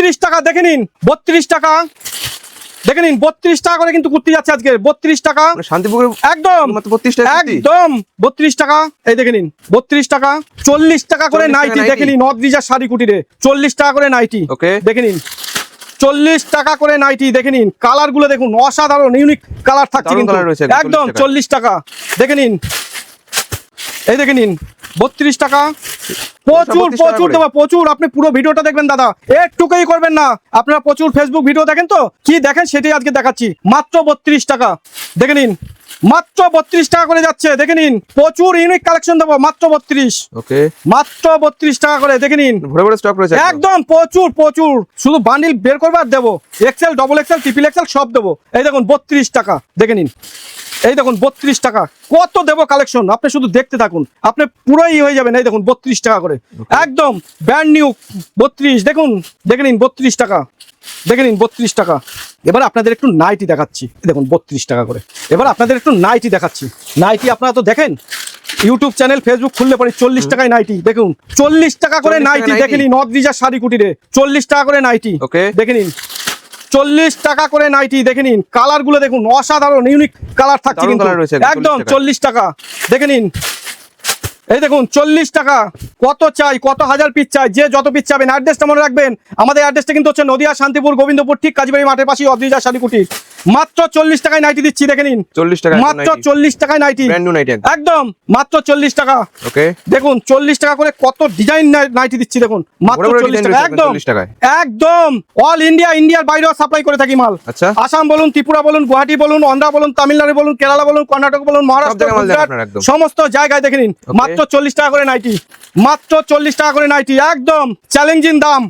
বত্রিশ টাকা দেখে নিন বত্রিশ টাকা দেখে নিন বত্রিশ টাকা করে কিন্তু কুর্তি যাচ্ছে আজকে বত্রিশ টাকা মানে শান্তিপুরে একদম বত্রিশ টাকা একদম বত্রিশ টাকা এই দেখে নিন বত্রিশ টাকা চল্লিশ টাকা করে নাইটি। দেখে নিন অদ্রিজার শাড়ি কুটিরে চল্লিশ টাকা করে নাইটি ওকে দেখে নিন চল্লিশ টাকা করে নাইটি দেখে নিন কালারগুলো দেখুন অসাধারণ ইউনিক কালার থাকছে কিন্তু একদম একদম 40 টাকায়। চল্লিশ টাকা দেখে নিন এই দেখে নিন বত্রিশ টাকা। প্রচুর প্রচুর। দেবো প্রচুর। আপনি পুরো ভিডিওটা দেখবেন দাদা। একটুকুই করবেন না। আপনারা প্রচুর ফেসবুক ভিডিও দেখেন তো? কি দেখেন সেটাই আজকে দেখাচ্ছি। মাত্র বত্রিশ টাকা। দেখে নিন। মাত্র বত্রিশ টাকা করে যাচ্ছে। দেখে নিন। প্রচুর ইউনিক কালেকশন দেবো। মাত্র বত্রিশ। ওকে। মাত্র বত্রিশ টাকা করে। দেখে নিন। ভরে ভরে স্টক রয়েছে একদম। প্রচুর প্রচুর। শুধু বান্ডিল বের করবার দেবো। XL double XL triple XL সব দেবো। এই দেখুন বত্রিশ টাকা। দেখে নিন। এই দেখুন বত্রিশ টাকা। কত দেবো কালেকশন আপনি শুধু দেখতে থাকুন। আপনি পুরোই হয়ে যাবেন। এই দেখুন বত্রিশ টাকা করে। একদম ব্র্যান্ড নিউ বত্রিশ। দেখুন দেখে নিন বত্রিশ টাকা। দেখে নিন বত্রিশ টাকা। এবার আপনাদের একটু নাইটি দেখাচ্ছি। দেখুন বত্রিশ টাকা করে। এবার আপনাদের একটু নাইটি দেখাচ্ছি। নাইটি আপনারা তো দেখেন ইউটিউব চ্যানেল ফেসবুক খুললে পরে চল্লিশ টাকায় নাইটি দেখুন চল্লিশ টাকা করে নাইটি। দেখে নিন নদরিজার শাড়ি কুটিরে। চল্লিশ টাকা করে নাইটি ওকে দেখে নিন। চল্লিশ টাকা করে নাইটি দেখে নিন। কালারগুলো দেখুন অসাধারণ ইউনিক কালার থাকছে কিন্তু। একদম, একদম 40 টাকা। চল্লিশ টাকা। দেখে নিন। এই দেখুন চল্লিশ টাকা। কত চাই কত হাজার পিস চাই যে যত পিস চাবেন। অ্যাড্রেসটা মনে রাখবেন আমাদের অ্যাড্রেসটা কিন্তু হচ্ছে নদিয়া শান্তিপুর গোবিন্দপুর ঠিক কাজীবাড়ি মাঠের পাশে অদ্রিজা শাড়িকুটির মাত্র চল্লিশ টাকায় নাইটি দিচ্ছি দেখে নিন। চল্লিশ টাকা মাত্র চল্লিশ টাকায় নাইটি একদম। মাত্র চল্লিশ টাকা। ওকে দেখুন চল্লিশ টাকা করে কত ডিজাইন নাইটি দিচ্ছি দেখুন। মাত্র চল্লিশ টাকা একদম। একদম। অল ইন্ডিয়া ইন্ডিয়ার বাইরেও সাপ্লাই করে থাকি মাল। আচ্ছা। আসাম বলুন ত্রিপুরা বলুন গুয়াহাটি বলুন অন্ধ্রা বলুন তামিলনাড়ু বলুন কেরালা বলুন কর্ণাটক বলুন মহারাষ্ট্র। সমস্ত জায়গায় দেখে নিন। Okay. মাত্র চল্লিশ টাকা করে নাইটি। মাত্র চল্লিশ টাকা করে নাইটি একদম চ্যালেঞ্জিং দাম।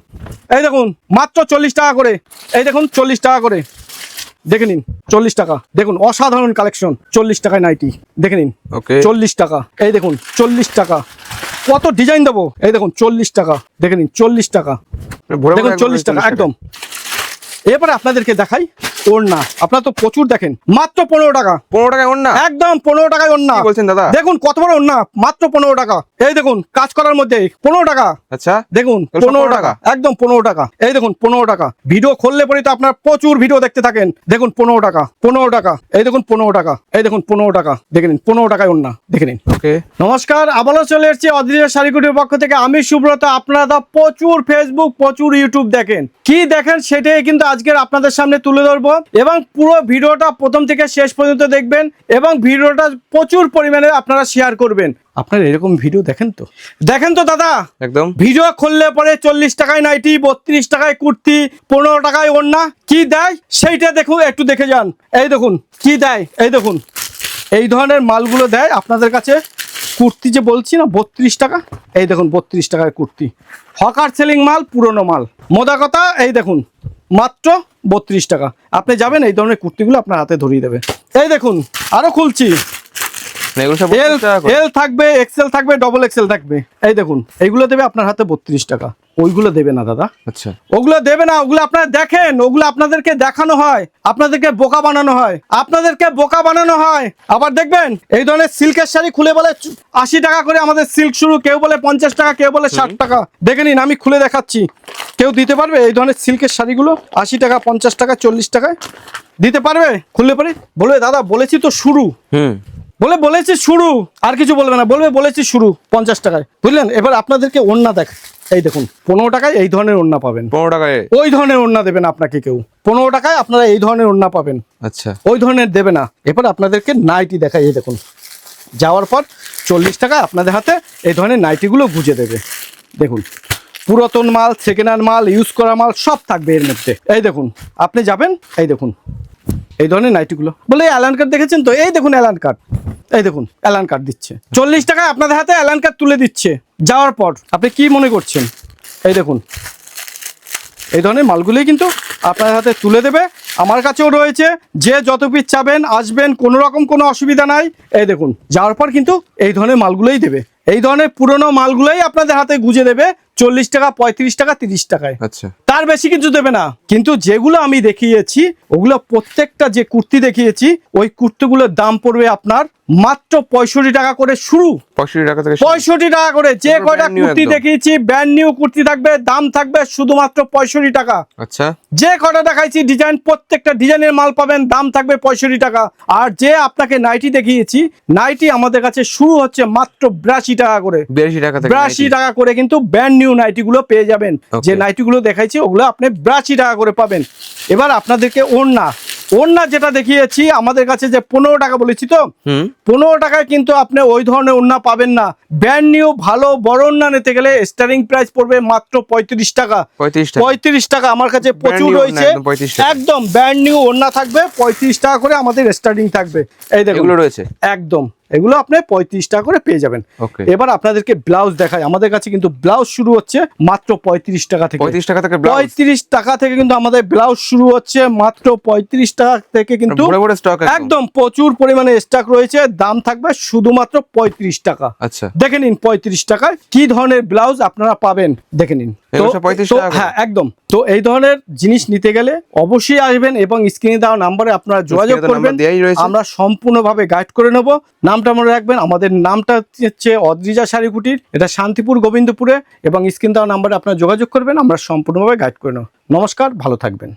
এই দেখুন মাত্র চল্লিশ টাকা করে। এই দেখুন চল্লিশ টাকা করে। দেখে নিন চল্লিশ টাকা। দেখুন অসাধারণ কালেকশন চল্লিশ টাকায় নাইটি। দেখে নিন চল্লিশ টাকা। এই দেখুন চল্লিশ টাকা। কত ডিজাইন দেবো? এই দেখুন চল্লিশ টাকা। দেখে নিন চল্লিশ টাকা। দেখুন চল্লিশ টাকা একদম। এরপরে আপনাদেরকে দেখাই ওড়না। আপনারা তো প্রচুর দেখেন। মাত্র পনেরো টাকা। পনেরো টাকায় ওর না একদম পনেরো টাকায় ওড়না। বলছেন দাদা? দেখুন কত বড় ওড়না। মাত্র পনেরো টাকা। এই দেখুন কাজ করার মধ্যে পনেরো টাকা। আচ্ছা। দেখুন পনেরো টাকা? একদম পনেরো টাকা। এই দেখুন পনেরো টাকা। ভিডিও খুললে পরে তো আপনার প্রচুর ভিডিও দেখতে থাকেন। দেখুন পনেরো টাকা। পনেরো টাকা। এই দেখুন পনেরো টাকা। এই দেখুন পনেরো টাকা। দেখে নিন পনেরো টাকায় ওড়না। দেখে নিন। ওকে। নমস্কার আবারও চলে এসেছি অদৃশ্য শাড়িকুটির পক্ষ থেকে। আমি সুব্রত আপনারা প্রচুর ফেসবুক প্রচুর ইউটিউব দেখেন। কি দেখেন সেটাই কিন্তু আজকের আপনাদের সামনে তুলে ধরবো এবং পুরো ভিডিওটা প্রথম থেকে শেষ পর্যন্ত দেখবেন এবং ভিডিওটা প্রচুর পরিমাণে আপনারা শেয়ার করবেন। আপনারা এরকম ভিডিও দেখেন তো? দেখেন তো দাদা? একদম। ভিডিও খুললে পরে চল্লিশ টাকায় নাইটি বত্রিশ টাকায় কুর্তি পনেরো টাকায় ওড়না। কি দেয়? সেইটা দেখুন একটু দেখে যান। এই দেখুন কি দেয়? এই দেখুন। এই ধরনের মালগুলো দেয় আপনাদের কাছে। কুর্তি যে বলছি না বত্রিশ টাকা? এই দেখুন বত্রিশ টাকায় কুর্তি। হকার সেলিং মাল পুরনো মাল। মোদা কথা এই দেখুন মাত্র বত্রিশ টাকা। আপনি যাবেন এই ধরনের কুর্তিগুলো আপনার হাতে ধরিয়ে দেবে। এই দেখুন আরও খুলছি। এগুলো সব এল 32 টাকা করে। এল থাকবে এক্সেল থাকবে ডবল এক্সেল থাকবে। এই দেখুন এইগুলো দেবে আপনার হাতে বত্রিশ টাকা। ওইগুলো দেবে না দাদা। আচ্ছা। ওগুলো দেবে না ওগুলো আপনারা দেখেন ওগুলো আপনাদেরকে দেখানো হয় আপনাদেরকে বোকা বানানো হয় আপনাদেরকে বোকা বানানো হয়। আবার দেখবেন এই ধরনের সিল্কের শাড়ি খুলে বলে আশি টাকা করে আমাদের সিল্ক শুরু কেউ বলে পঞ্চাশ টাকা কেউ বলে ষাট টাকা। দেখে নিন আমি খুলে দেখাচ্ছি। কেউ দিতে পারবে এই ধরনের সিল্কের শাড়িগুলো? আশি টাকা পঞ্চাশ টাকা চল্লিশ টাকায় দিতে পারবে? খুললে পারে? বলবে দাদা বলেছি তো শুরু। হুম। বলে বলেছি শুরু। আর কিছু বলবে না বলবে বলেছি শুরু পঞ্চাশ টাকায়। বুঝলেন? এবার আপনাদেরকে ওড়না দেখ এই দেখুন পনেরো টাকায় এই ধরনের ওড়না পাবেন। পনেরো টাকায়? ওই ধরনের ওড়না দেবেন আপনাকে কেউ। পনেরো টাকায় আপনারা এই ধরনের ওড়না পাবেন। আচ্ছা। ওই ধরনের দেবে না। এবার আপনাদেরকে নাইটি দেখাই এই দেখুন। যাওয়ার পর চল্লিশ টাকায় আপনাদের হাতে এই ধরনের নাইটিগুলো গুজে দেবে। দেখুন পুরাতন মাল সেকেন্ড হ্যান্ড মাল ইউজ করা মাল সব থাকবে এর মধ্যে। এই দেখুন আপনি যাবেন এই দেখুন এই ধরনের নাইটিগুলো। বলে অ্যালান কার্ড দেখেছেন তো? এই দেখুন অ্যালান কার্ড এই দেখুন অ্যালান কার্ড দিচ্ছে। চল্লিশ টাকায় আপনাদের হাতে অ্যালান কার্ড তুলে দিচ্ছে। যাওয়ার পর আপনি কি মনে করছেন? এই দেখুন, এই ধরনের মালগুলোই কিন্তু আপনার হাতে তুলে দেবে। আমার কাছেও রয়েছে, যে যত পিস চাবেন, আসবেন, কোনো রকম কোনো অসুবিধা নাই। এই দেখুন, যাওয়ার পর কিন্তু এই ধরনের মালগুলোই দেবে। এই ধরনের পুরনো মালগুলোই আপনাদের হাতে গুজে দেবে। চল্লিশ টাকা পঁয়ত্রিশ টাকা তিরিশ টাকায়। আচ্ছা। তার বেশি কিছু দেবে না। কিন্তু যেগুলো আমি দেখিয়েছি ওগুলো প্রত্যেকটা যে কুর্তি দেখিয়েছি ওই কুর্তিগুলোর দাম পড়বে আপনার মাত্র পঁয়ষট্টি টাকা করে শুরু। পঁয়ষট্টি টাকা থেকে পঁয়ষট্টি টাকা করে। যে কয়টা কুর্তি দেখিয়েছি ব্র্যান্ড নিউ কুর্তি থাকবে দাম থাকবে শুধুমাত্র পঁয়ষট্টি টাকা। আচ্ছা। যে কটা দেখাইছি ডিজাইন প্রত্যেকটা ডিজাইনের মাল পাবেন দাম থাকবে পঁয়ষট্টি টাকা। আর যে আপনাকে নাইটি দেখিয়েছি নাইটি আমাদের কাছে শুরু হচ্ছে মাত্র বিরাশি টাকা করে। বিরাশি টাকা বিরাশি টাকা করে কিন্তু ব্র্যান্ড নিউ নাইটি গুলো পেয়ে যাবেন। যে নাইটি গুলো দেখাইছি ওগুলো আপনি বিরাশি টাকা করে পাবেন। এবার আপনাদেরকে ওড়না। ওড়না যেটা দেখিয়েছি আমাদের কাছে যে পনেরো টাকা বলেছি তো পনেরো টাকায় কিন্তু আপনি ওই ধরনের ওড়না পাবেন না। ব্র্যান্ড নিউ ভালো বড় ওড়না নিতে গেলে স্টারিং প্রাইস পড়বে মাত্র পঁয়ত্রিশ টাকা। পঁয়ত্রিশ টাকা। আমার কাছে প্রচুর রয়েছে একদম 35 ব্র্যান্ড নিউ ওড়না থাকবে পঁয়ত্রিশ টাকা করে আমাদের স্টার্টিং থাকবে। এই দেখুন। রয়েছে? একদম। এগুলো আপনি পঁয়ত্রিশ টাকা করে পেয়ে যাবেন। এবার আপনাদেরকে ব্লাউজ দেখায় আমাদের কাছে কিন্তু ব্লাউজ শুরু হচ্ছে মাত্র পঁয়ত্রিশ টাকা থেকে। পঁয়ত্রিশ টাকা থেকে পঁয়ত্রিশ টাকা থেকে কিন্তু আমাদের ব্লাউজ শুরু হচ্ছে মাত্র পঁয়ত্রিশ টাকা থেকে কিন্তু একদম। প্রচুর পরিমাণে স্টক রয়েছে। দাম থাকবে শুধুমাত্র পঁয়ত্রিশ টাকা। আচ্ছা। দেখে নিন পঁয়ত্রিশ টাকায় কি ধরনের ব্লাউজ আপনারা পাবেন। দেখে নিন। এগুলো তো- সব 35 তো- টাকা করে? হ্যাঁ একদম। তো এই ধরনের জিনিস নিতে গেলে অবশ্যই আসবেন এবং স্ক্রিনে দেওয়া নাম্বারে আপনারা যোগাযোগ করবেন। আমরা সম্পূর্ণভাবে গাইড করে নেব। নামটা মনে রাখবেন। আমাদের নামটা হচ্ছে অদ্রিজা শাড়িকুটির এটা শান্তিপুর গোবিন্দপুরে এবং স্ক্রিন দেওয়া নাম্বারে আপনারা যোগাযোগ করবেন। আমরা সম্পূর্ণভাবে গাইড করে নেব। নমস্কার ভালো থাকবেন।